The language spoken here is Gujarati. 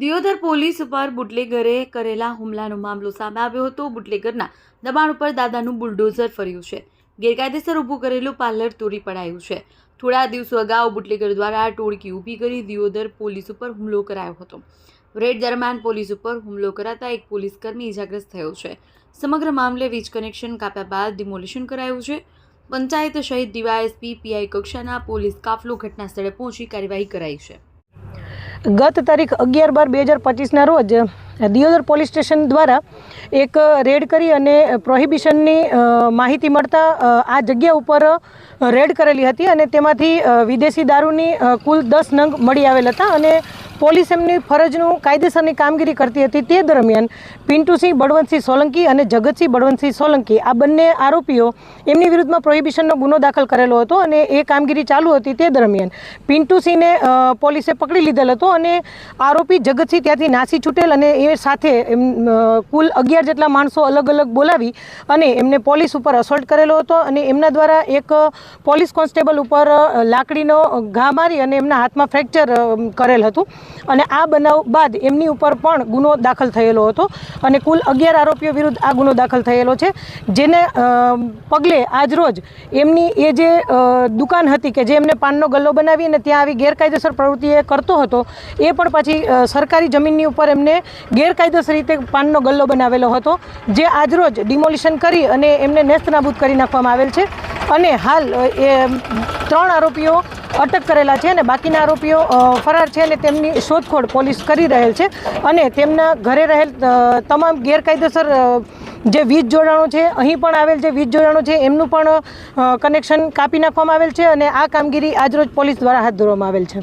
દિયોદર પોલીસ ઉપર બુટલેગરે કરેલા હુમલાનો મામલો સામે આવ્યો હતો. બુટલેગરના દબાણ ઉપર દાદાનું બુલડોઝર ફર્યું છે. ગેરકાયદેસર ઊભું કરેલું પાર્લર તોડી પડાયું છે. થોડા દિવસો અગાઉ બુટલેગર દ્વારા ટોળકી ઊભી કરી દિયોદર પોલીસ ઉપર હુમલો કરાયો હતો. રેડ દરમિયાન પોલીસ ઉપર હુમલો કરાતા એક પોલીસકર્મી ઇજાગ્રસ્ત થયો છે. સમગ્ર મામલે વીજ કનેક્શન કાપ્યા બાદ ડિમોલિશન કરાયું છે. પંચાયત સહિત ડીવાયએસપી પીઆઈ કક્ષાના પોલીસ કાફલો ઘટના સ્થળે પહોંચી કાર્યવાહી કરાઈ છે. ગત તારીખ અગિયાર બાર બે હજાર પચીસના રોજ દિયોદર પોલીસ સ્ટેશન દ્વારા એક રેડ કરી અને પ્રોહિબિશનની માહિતી મળતા આ જગ્યા ઉપર રેડ કરેલી હતી અને તેમાંથી વિદેશી દારૂની કુલ દસ નંગ મળી આવેલ હતા અને પોલીસ એમની ફરજનું કાયદેસરની કામગીરી કરતી હતી. તે દરમિયાન પિન્ટુસિંહ બળવંતસિંહ સોલંકી અને જગતસિંહ બળવંતસિંહ સોલંકી આ બંને આરોપીઓ એમની વિરુદ્ધમાં પ્રોહિબિશનનો ગુનો દાખલ કરેલો હતો અને એ કામગીરી ચાલુ હતી. તે દરમિયાન પિન્ટુસિંહને પોલીસે પકડી લીધેલ હતો અને આરોપી જગતસિંહ ત્યાંથી નાસી છૂટેલ અને એ સાથે એમ કુલ અગિયાર જેટલા માણસો અલગ અલગ બોલાવી અને એમને પોલીસ ઉપર અસોલ્ટ કરેલો હતો અને એમના દ્વારા એક પોલીસ કોન્સ્ટેબલ ઉપર લાકડીનો ઘા મારી અને એમના હાથમાં ફ્રેક્ચર કરેલ હતું. અને આ બનાવ બાદ એમની ઉપર પણ ગુનો દાખલ થયેલો હતો અને કુલ અગિયાર આરોપીઓ વિરુદ્ધ આ ગુનો દાખલ થયેલો છે, જેને પગલે આજરોજ એમની એ જે દુકાન હતી કે જે એમને પાનનો ગલ્લો બનાવી અને ત્યાં આવી ગેરકાયદેસર પ્રવૃત્તિ એ કરતો હતો, એ પણ પછી સરકારી જમીનની ઉપર એમને ગેરકાયદેસર રીતે પાનનો ગલ્લો બનાવેલો હતો, જે આજરોજ ડિમોલિશન કરી અને એમને નેસ્તનાબૂદ કરી નાખવામાં આવેલ છે. અને હાલ એ, ત્રણ આરોપીઓ અટક કરેલા છે અને બાકીના આરોપીઓ ફરાર છે અને તેમની શોધખોળ પોલીસ કરી રહેલ છે અને તેમના ઘરે રહેલ તમામ ગેરકાયદેસર જે વીજ જોડાણો છે, અહીં પણ આવેલ જે વીજ જોડાણો છે, એમનું પણ કનેક્શન કાપી નાખવામાં આવેલ છે અને આ કામગીરી આજરોજ પોલીસ દ્વારા હાથ ધરવામાં આવેલ છે.